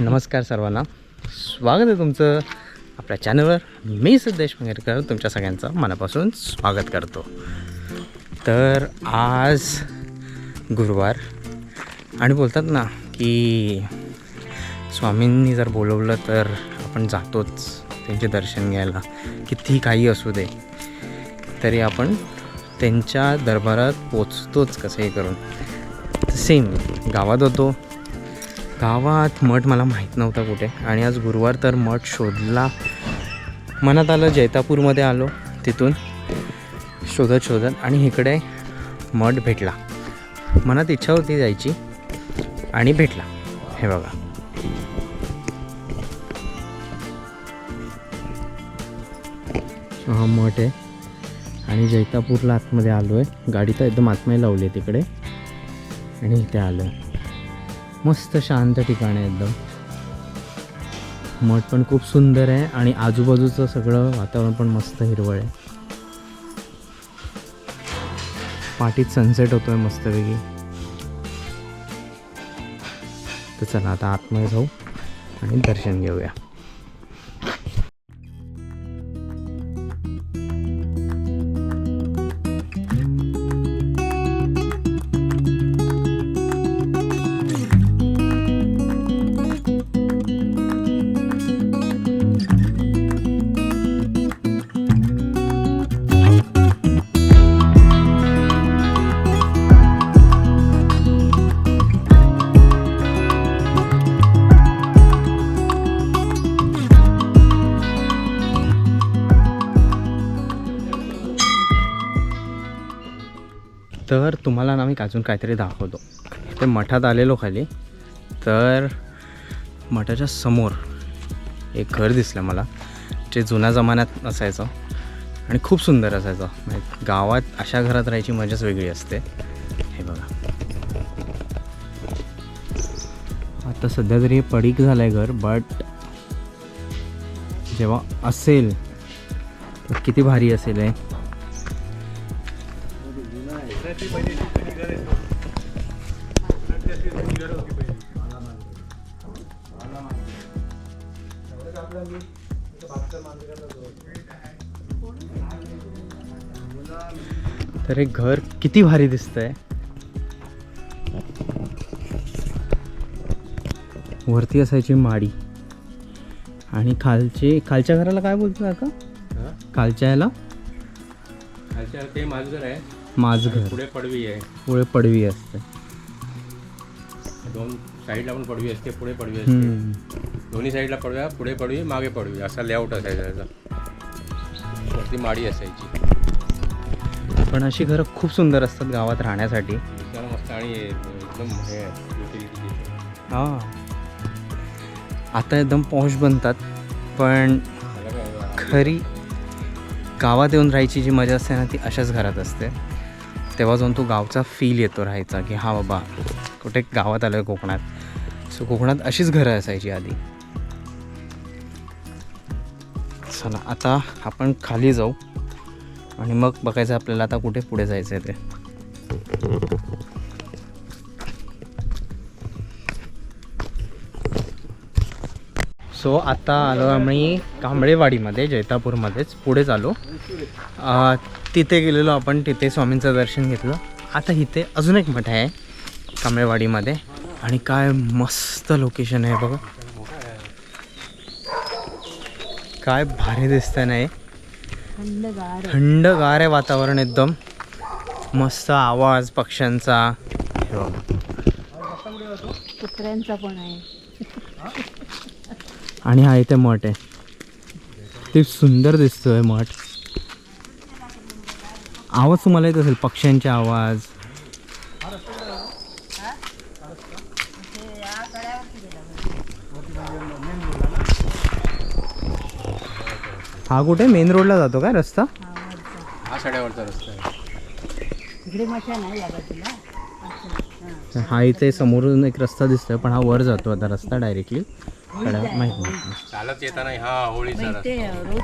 नमस्कार सर्वांना. स्वागत आहे तुमचं आपल्या चॅनलवर मी सिद्धेश मंगेरकर तुमच्या सगळ्यांचं मनापासून स्वागत करतो. तर आज गुरुवार आणि बोलतात ना की स्वामींनी जर बोलवलं तर आपण जातोच त्यांचे दर्शन घ्यायला. किती काही असू दे तरी आपण त्यांच्या दरबारात पोचतोच कसंही करून. सेम गावात होतो गावात मठ मला माहीत नव्हता कुठे. आणि आज गुरुवार तर मठ शोधला. मनात आलं जैतापूरमध्ये आलो. तिथून शोधत शोधत आणि इकडे मठ भेटला. मनात इच्छा होती जायची आणि भेटला. हे बघा. हा मठ आहे. आणि जैतापूरला आतमध्ये आलो आहे गाडी तर एकदम आतमध्ये लावली आहे तिकडे. आणि इथे आलो आहे मस्त शांत ठिकाण आहे एकदम. मठ पण खूप सुंदर आहे आणि आजूबाजूचं सगळं वातावरण पण मस्त हिरवळ आहे. पाठीत सनसेट होतोय मस्तपैकी. तर चला आता आतमध्ये जाऊ आणि दर्शन घेऊया. तर तुम्हाला ना मी अजून काहीतरी दाखवतो. ते मठात आलेलो खाली. तर मठाच्या समोर एक घर दिसलं मला. जे जुन्या जमान्यात असायचं आणि खूप सुंदर असायचं. म्हणजे गावात अशा घरात राहायची मजाच वेगळी असते. हे बघा. आता सध्या तरी हे पडीक झालं आहे घर बट जेव्हा असेल तर किती भारी असेल आहे हे. तर हे घर किती भारी दिसतंय. वरती असायची माडी. आणि खालचे खालच्या घराला काय बोलतो का खालच्या याला? अच्छा ते माझं आहे. माझ घर. पुढे पडवी आहे. पुढे पडवी असते. दोन साईडला पण पडवी असते पुढे पडवी असते. दोन्ही साईडला पडव्या पुढे पडवी मागे पडवी. असा लेआउट असायचा त्याचा. वरती माडी असायची. पण अशी घरं खूप सुंदर असतात गावात राहण्यासाठी. दिसायला मस्त आणि एकदम हे. हां. आता एकदम पॉश बनतात पण खरी गावात येऊन राहायची जी मजा असते ना ती अशाच घरात असते. तेव्हा जाऊन तो गावचा फील येतो राहायचा की हा बाबा कुठे गावात आलो आहे कोकणात. सो कोकणात अशीच घरं असायची आधी. चला आता आपण खाली जाऊ. आणि मग बघायचं आपल्याला आता कुठे पुढे जायचं आहे ते. सो आता आलो आम्ही कांबळेवाडीमध्ये जैतापूरमध्येच. पुढेच आलो तिथे गेलेलो आपण तिथे स्वामींचं दर्शन घेतलं. आता इथे अजून एक मठ आहे कांबळेवाडीमध्ये. आणि काय मस्त लोकेशन आहे बघा. काय भारी दिसतंय ना हे. थंडगार. थंडगार आहे वातावरण एकदम. मस्त आवाज पक्ष्यांचा. बघा. कुत्र्यांचा पण आहे. आणि हा इथे मठ आहे. ते सुंदर दिसतोय मठ. आवाज तुम्हाला येत असेल पक्ष्यांचे आवाज? हा कुठे? मेन रोडला जातो काय रस्ता? हा हा सड्यावरचा रस्ता आहे. इकडे मठा नाही या बाजूला. अच्छा, हा. हा इथे समोरून एक रस्ता दिसतोय पण हा वर जातो आता रस्ता डायरेक्टली माहीत नाही चालत येताना हा होळीचा रस्ता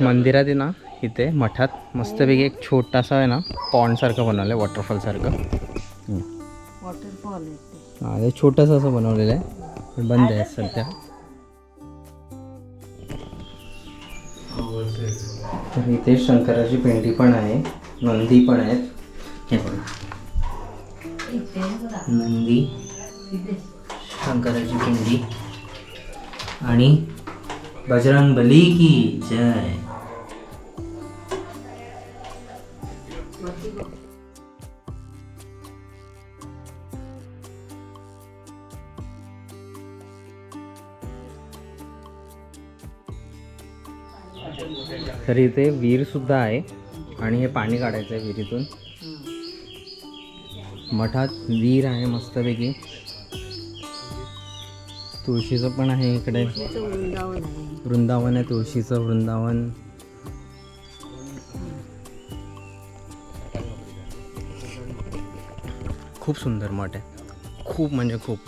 मंदिरात आहे ना इथे मठात मस्तपैकी एक छोटासा आहे ना पॉन्ड सारखं बनवलं आहे वॉटरफॉल सारखं. हम्म. वॉटरफॉल आहे ते. हा, हे छोटंसं असं बनवलेलं आहे. पण बंद आहे सध्या. तर इथे शंकराची पिंडी पण आहे नंदी पण आहेत हे बघा. नंदी. शंकराची पिंडी आणि बजरंग बली की जय तर इथे विहीर सुद्धा आहे आणि हे पाणी काढायचं आहे विहिरीतून. मठात विहीर आहे मस्तपैकी. तुळशीचं पण आहे इकडे. वृंदावन आहे तुळशीचं वृंदावन. खूप सुंदर मठ आहे. खूप म्हणजे खूप.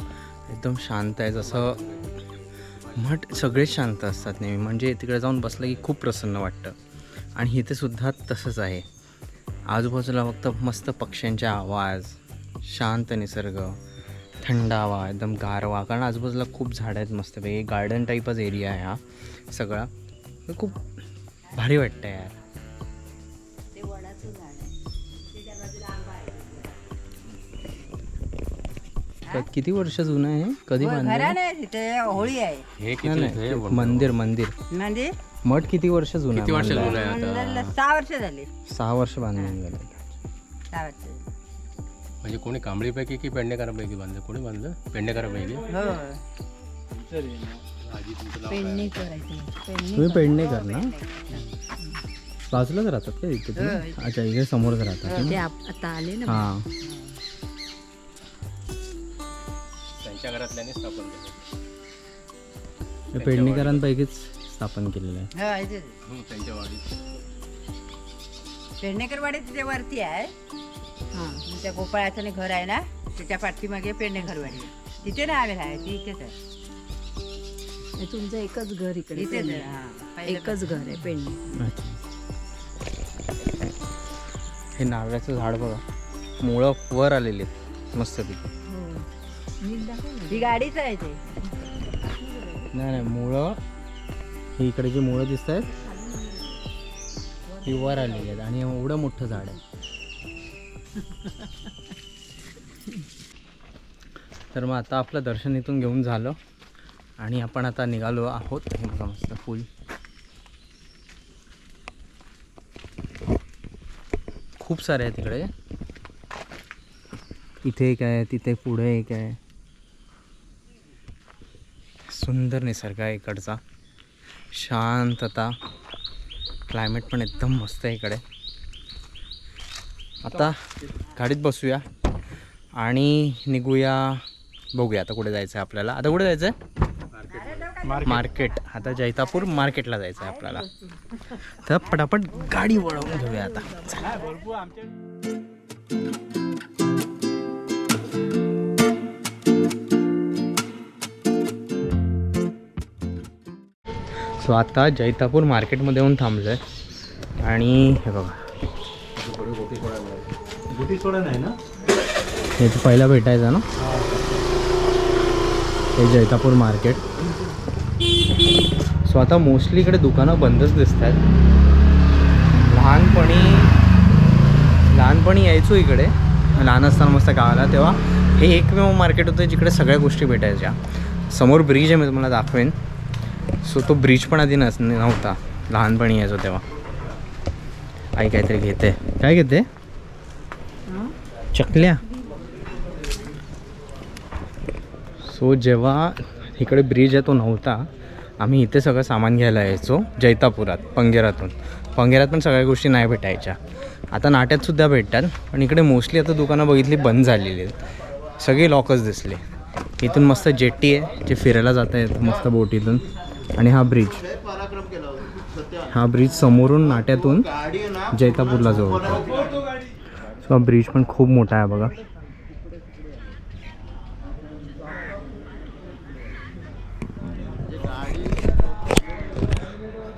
एकदम शांत आहे. जसं मठ सगळेच शांत असतात नेहमी. म्हणजे तिकडे जाऊन बसलं की खूप प्रसन्न वाटतं. आणि इथे सुद्धा तसंच आहे. आजूबाजूला फक्त मस्त पक्ष्यांचे आवाज शांत निसर्ग थंड हवा एकदम गारवा. कारण आजूबाजूला खूप झाडं आहेत मस्तपैकी गार्डन टाईपच एरिया आहे हा सगळा. खूप भारी वाटतं यार. ते वडाचं झाड आहे. क- किती वर्ष जुनं आहे? कधी बांधलं घरा नाही तिथे होळी आहे. हे किती नाही, हे नाही वंडर. मंदिर मंदिर. म्हणजे? मठ किती वर्ष जुनं किती वर्ष बांधलंय? जुनं आहे आता? मंदिरला सहा वर्ष झाली. सहा वर्ष बांधून गेलं सहा वर्ष झाली. म्हणजे कोणी कांबळीपैकी की पेडणेकरांपैकी बांधलं? कोणी बांधलं? पेडणेकरांपैकी हो. आजी तुमचं नाव पेडणी तुम्ही पेडणेकर ना? बाजूलाच राहतात का इथे तुम्ही? अच्छा इथे समोरच राहतात ते ना? आप- आता आले ना? हां. त्यांच्या घरातल्याने स्थापन केलं. हे पेडणेकरांपैकीच स्थापन केलेलं आहे. हो. हं, त्यांच्या वाडीत. पेडणेकर वाडी तिथे वरती आहे. हां त्या गोपाळाचं आणि घर आहे ना त्याच्या पाठीमागे पेडणेकर वाडी आहे. तिथे ना आम्ही राहायची इथेच आहे. तुमचं एकच घर इकडे इथेच आहे पेडणे. हां. पहिलं एकच घर आहे पेडणे. अच्छा. हे नारळाचं झाड बघा. मुळं वर आलेली आहेत मस्तपैकी. ही. गाडीच आहे ते नाही नाही मुळं ही इकडे जी मुळं दिसत आहेत ती वर आलेली आहेत आणि एवढं मोठं झाड आहे. तर मग आता आपलं दर्शन इथून घेऊन झालं आणि आपण आता निघालो आहोत. हे बघा मस्त फुल. खूप सारे आहे तिकडे इथे एक आहे तिथे पुढे एक आहे. सुंदर निसर्ग आहे इकडचा. शांतता. क्लायमेट पण एकदम मस्त आहे इकडे. आता गाडीत बसूया आणि निघूया. बघूया आता कुठे जायचं आहे आपल्याला. आता कुठे जायचं आहे मार्केट आता जैतापूर मार्केटला जायचं आहे आपल्याला. तर पटापट गाडी वळवून घेऊया आता. सो आता जैतापूर मार्केटमध्ये येऊन थांबलो आहे आणि हे बघा. हे तर पहिला भेटायचं ना? हे. जैतापूर मार्केट. सो आता मोस्टली इकडे दुकानं बंदच दिसत आहेत लहानपणी लहानपणी यायचो इकडे. लहान असताना मस्त गावाला तेव्हा. हे एकमेव मार्केट होतं जिकडे सगळ्या गोष्टी भेटायच्या. समोर ब्रिज आहे मी तुम्हाला दाखवेन. सो तो ब्रिज पण आधी नस नव्हता. लहानपणी यायचो तेव्हा. आई काहीतरी घेते. काय घेते? चकल्या. सो जेव्हा इकडे ब्रिज आहे तो नव्हता आम्ही इथे सगळं सामान घ्यायला यायचो जैतापुरात पंगेरातून. पंगेरात पण सगळ्या गोष्टी नाही भेटायच्या. आता नाट्यात सुद्धा भेटतात पण इकडे मोस्टली आता दुकानं बघितली बंद झालेली आहेत. सगळे लॉकच दिसले. इथून मस्त जेट्टी आहे जे फिरायला जाता येतं मस्त बोटीतून. आणि हा ब्रिज. हा ब्रिज समोरून नाट्यातून जैतापूरला जोडतो सो हा ब्रिज पण खूप मोठा आहे बघा.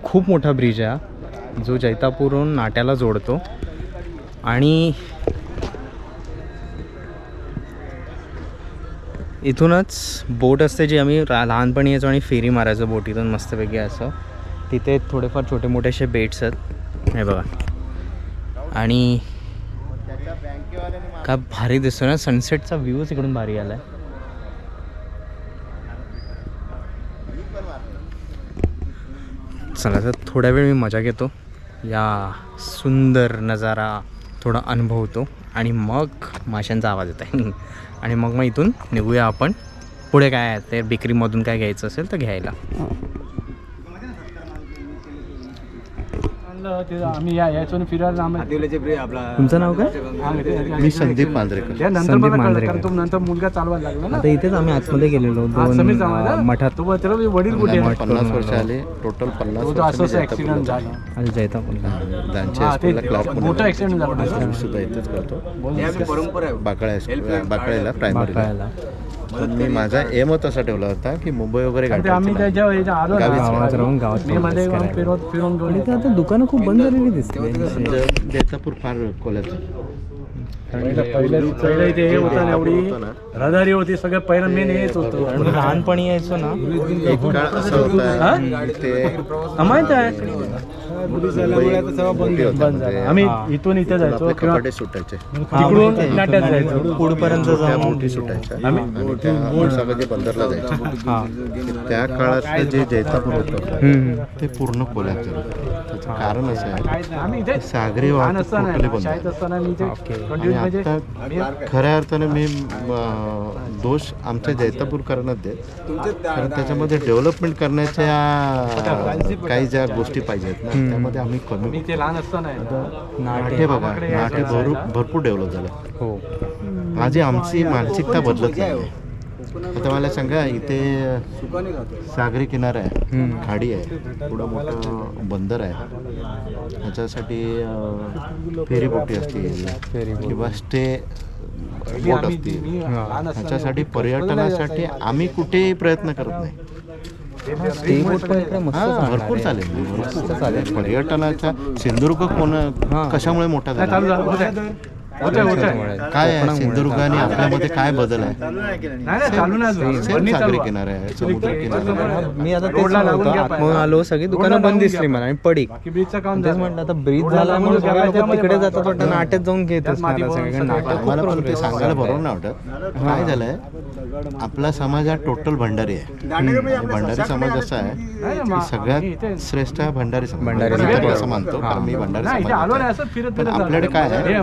खूप मोठा ब्रिज आहे हा जो जैतापूरहून नाट्याला जोडतो. आणि इथूनच बोट असते जी आम्ही रा लहानपणी यायचो आणि फेरी मारायचो बोटीतून मस्तपैकी असं. तिथे थोडेफार छोटे मोठे असे बेट्स आहेत. हे बघा. आणि काय भारी दिसतो ना? सनसेटचा व्ह्यूच इकडून भारी आला आहे चला तर थोड्या वेळ मी मजा घेतो. या सुंदर नजारा थोडा अनुभवतो. आणि मग माशांचा आवाज येत आहे आणि मग मग इथून निघूया आपण. पुढे काय आहे? ते बेकरीमधून काय घ्यायचं असेल तर घ्यायला. हो. आम्ही या फिरायला आम्ही- तुमचं नाव काय? मी संदीप मांजरेकर. त्या नंतर संदीप मला कळलं, मांजरेकर. कारण तो नंतर मुलगा चालवायला लागला ना. आता इथेच आम्ही आतमध्ये गेलेलो समीर दोन चालवायला? अं, मठात. तो त्याला वडील कुठे? पन्नास वर्ष आले टोटल पन्नास तो तो वर्ष असं मी ऍक्सिडेंट जैतापूरला झाला. हा, हायस्कूलला क्लास मोठा ऍक्सिडेंट झाला मी सुद्धा इथेच करतो बाकळा हायस्कूल बाकळेला प्रायमरीला पण मी माझा एमच असा ठेवला होता की मुंबई वगैरे ते आम्ही. त्याच्या ह्याच्या आलो ना गावीच गावात राहून गावात मे मध्ये practice करायला. फिरवत फिरून घेऊन आणि ते आता दुकानं खूप बंद झालेली दिसते जैतापूर फार खोल्याचं पहिलं पहिलं पहिलं इथे हे होतं ना एवढी रहदारी होती सगळं पहिलं मेन हेच होतं. लहानपणी यायचो ना. एक काळ असा होता ते हा, माहीत आहे. मोठी बंद म्हणजे आम्ही हा. इथून इथे जायचो आपले किंवा कपाटे सुटायचे तिकडून नाट्यात जायचो पुढपर्यंत त्या जाऊन बोटी सुटायच्या आणि त्या बंदरला जायच्या हा त्या काळातलं जे जैतापूर होतं हम्म. ते पूर्ण खोल्याचं होतं त्याचं कारण असं आहे आम्ही इथे सागरी लहान वाहतूक असताना टोटली बंद शाळेत आहे. असताना मी इथे ओके. कंटिन्यू आणि म्हणजे आता खऱ्या अर्थाने मी अं, दोष आमच्या जैतापूरकरांनाच देत कारण त्याच्यामध्ये डेव्हलपमेंट करण्याच्या काही ज्या गोष्टी पाहिजेत ना त्यामध्ये आम्ही कमी मी ते लहान असताना ना, नाटे बघा नाटे भरू भरपूर डेव्हलप झालं. हो. माझी आमची मानसिकता बदलत नाही. आता मला सांगा इथे सागरी किनारा आहे. खाडी आहे. पुढं मोठं बंदर आहे. ह्याच्यासाठी फेरीबोटी असतील किंवा स्टे बोट असतील. ह्याच्यासाठी पर्यटनासाठी आम्ही कुठेही प्रयत्न करत नाही. ते बोट पण इकडे मस्त हा चालणार भरपूर आहे. चालेल भरपूर चालेल. पर्यटनाचा सिंधुदुर्ग कोण कशामुळे मोठा झाला? झालं काय आहे? सिंधुदुर्ग आणि आपल्यामध्ये काय बदल आहे? सागरी. किनारा समुद्र किनारा मी आता तेच पाहिजे. आलो सगळी दुकानं बंद दिसली मला आणि पडीक. बाकी ब्रिजचं काम तेच झालं. म्हटलं आता ब्रिज लोक त्यामध्ये तिकडे. जातात वाटतं नाट्यात जाऊन घेत असणार कारण नाटक पण ते सांगायला बरोबर. नाही वाटत. काय झालंय? आपला समाज हा टोटल भंडारी आहे. भंडारी समाज असा आहे की सगळ्यात श्रेष्ठ भंडारी समाज. भंडारी असं मानतो मी भंडारी समाज असं फिरत पण फिरत आपल्याकडे. काय आहे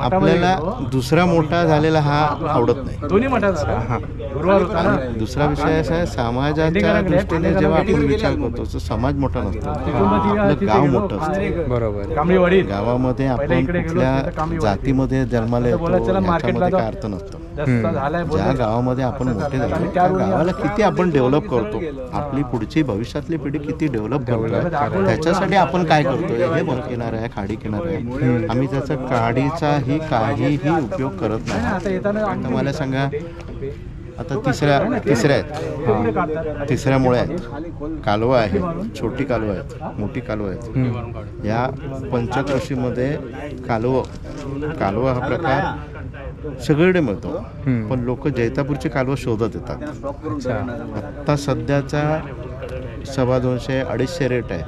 आपल्याला. दुसरा मोठा झालेला हा आवडत नाही दोन्ही मठात झाला. गुरुवार होता ना दुसरा विषय असा आहे समाजाच्या दृष्टीने जेव्हा आपण विचार करतो समाज मोठा नसतो आपलं गाव. मोठं असतं बरोबर गावामध्ये आपण कुठल्या. जातीमध्ये जन्माला येतो जाऊ. काय अर्थ नसतो जास्त झालाय ज्या. गावामध्ये आपण मोठे झालो त्या गावाला किती आपण डेव्हलप करतो? आपली पुढची भविष्यातली पिढी किती डेव्हलप करतो? त्याच्यासाठी आपण काय करतोय? हे बघ किनारा आहे खाडी किनारा आहे. आम्ही त्याचा काडीचाही काहीही उपयोग करत नाही. आता मला सांगा आता तिसऱ्या तिसऱ्या आहेत. तिसऱ्या मुळे आहेत. कालवा आहे छोटी कालवा आहेत मोठी कालवा आहेत. या पंचकृषीमध्ये कालवं कालवा हा प्रकार सगळीकडे मिळतो. पण लोक जैतापूरची कालवं शोधत येतात. आत्ता सध्याचा सव्वा दोनशे अडीचशे रेट आहे.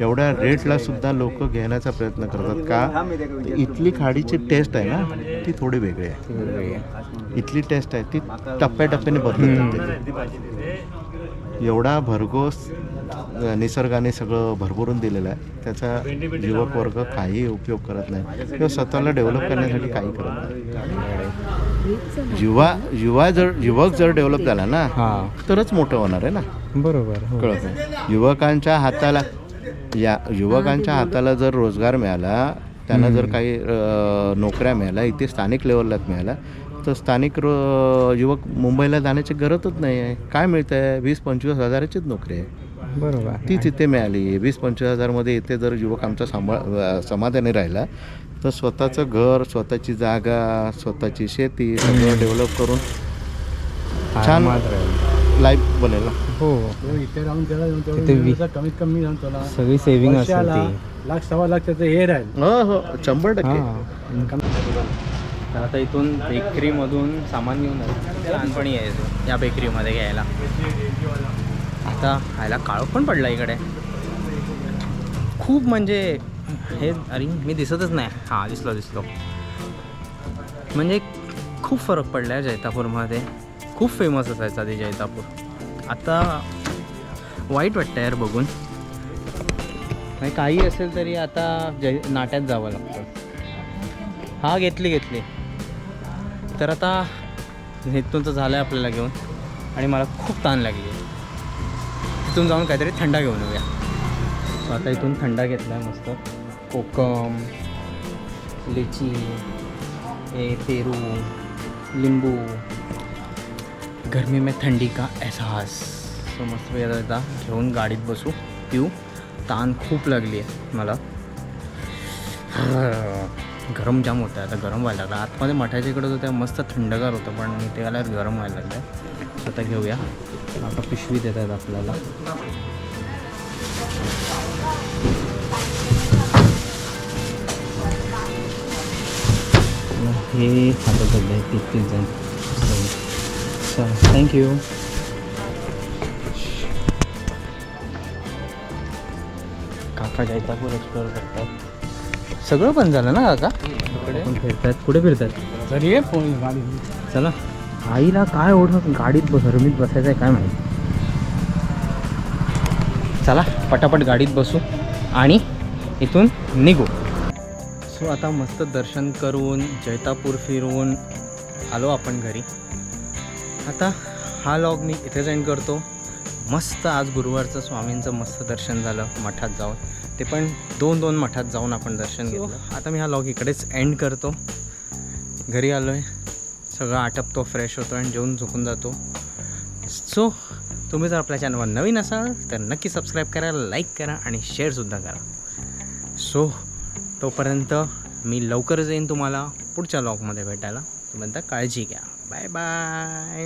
एवढ्या रेटला सुद्धा लोक घेण्याचा प्रयत्न करतात का? इथली खाडीची टेस्ट आहे ना ती थोडी वेगळी आहे. इथली टेस्ट आहे ती टप्प्याटप्प्याने बदलत जाते एवढा भरघोस निसर्गाने सगळं भरभरून दिलेलं आहे. त्याचा युवक वर्ग काही उपयोग करत नाही. किंवा स्वतःला डेव्हलप करण्यासाठी काही करत नाही. युवा युवा जर युवक जर डेव्हलप झाला ना हां. तरच मोठं होणार आहे ना? बरोबर हो. कळत. आहे युवकांच्या हाताला या युवकांच्या हाताला जर रोजगार मिळाला त्यांना जर काही नोकऱ्या मिळाल्या इथे स्थानिक लेवललाच मिळाल्या तर स्थानिक रो- युवक मुंबईला जाण्याची गरजच नाही आहे. काय मिळतं आहे वीस पंचवीस हजाराचीच नोकरी आहे. बरोबर. तीच इथे मिळाली. वीस पंचवीस हजारमध्ये इथे जर युवक आमचा सांभाळ समाधानी राहिला तर स्वतःचं घर स्वतःची जागा स्वतःची शेती सगळं डेव्हलप करून छान. लाईफ बनेल हो. इथे राहून त्याला कमीत कमी सगळी सेव्हिंग लाख सव्वा लाख त्याचं हे राहील. हो हो. शंभर टक्के. हां. तर आता इथून बेकरीमधून सामान घेऊन जायचं. लहानपणी यायचो या बेकरीमध्ये घ्यायला. आता खायला काळोख पण पडला इकडे. खूप म्हणजे हे अरे मी दिसतच नाही. हां दिसलो दिसलो. म्हणजे खूप फरक पडला आहे जैतापूरमध्ये. खूप फेमस असायचा ते जैतापूर. आता वाईट वाटतं यार बघून. नाही काही असेल तरी आता जय नाट्यात जावं लागतं. हा घेतली घेतली. तर आता इथून तर झालं आहे आपल्याला घेऊन. आणि मला खूप ताण लागली. तिथून जाऊन काहीतरी थंडा घेऊन येऊया. सो आता इथून थंडा घेतला आहे मस्त. कोकम लिची हे पेरू लिंबू. गर्मी में थंडी का एहसास. सो मस्त आता घेऊन गाडीत बसू. पिऊ. ताण खूप लागली आहे मला. गरम जाम होतं आता गरम व्हायला लागलं. आतमध्ये मठाच्या इकडे होतं मस्त थंडगार होतं पण इथे आल्यावर गरम व्हायला लागलं स्वतः घेऊया. आता पिशवी देत आहेत आपल्याला. हे आता तीस तीस जण. चल थँक्यू काका जैतापूर एक्सप्लोअर करतात. सगळं पण झालं ना काका? पण फिरतात कुठे फिरतात चला. आईला काय ओढ गाडीत बस रमीत बसायचं आहे काय माहिती? चला पटापट गाडीत बसू आणि इथून निघू. सो आता मस्त दर्शन करून जैतापूर फिरून आलो आपण घरी. आता हा लॉग मी इथेच एंड करतो. मस्त आज गुरुवारचं स्वामींचं मस्त दर्शन झालं मठात जाऊन. ते पण दोन दोन मठात जाऊन आपण दर्शन घेतलं. आता मी हा लॉग इकडेच एंड करतो. घरी आलो आहे सगळं आटपतो फ्रेश होतो आणि जेवून झोपून जातो. सो तुम्ही जर आपल्या चॅनलवर नवीन असाल तर नक्की सबस्क्राईब करा लाईक करा आणि शेअरसुद्धा करा. सो तोपर्यंत मी लवकरच येईन तुम्हाला पुढच्या लॉगमध्ये भेटायला. तोपर्यंत काळजी घ्या. Bye bye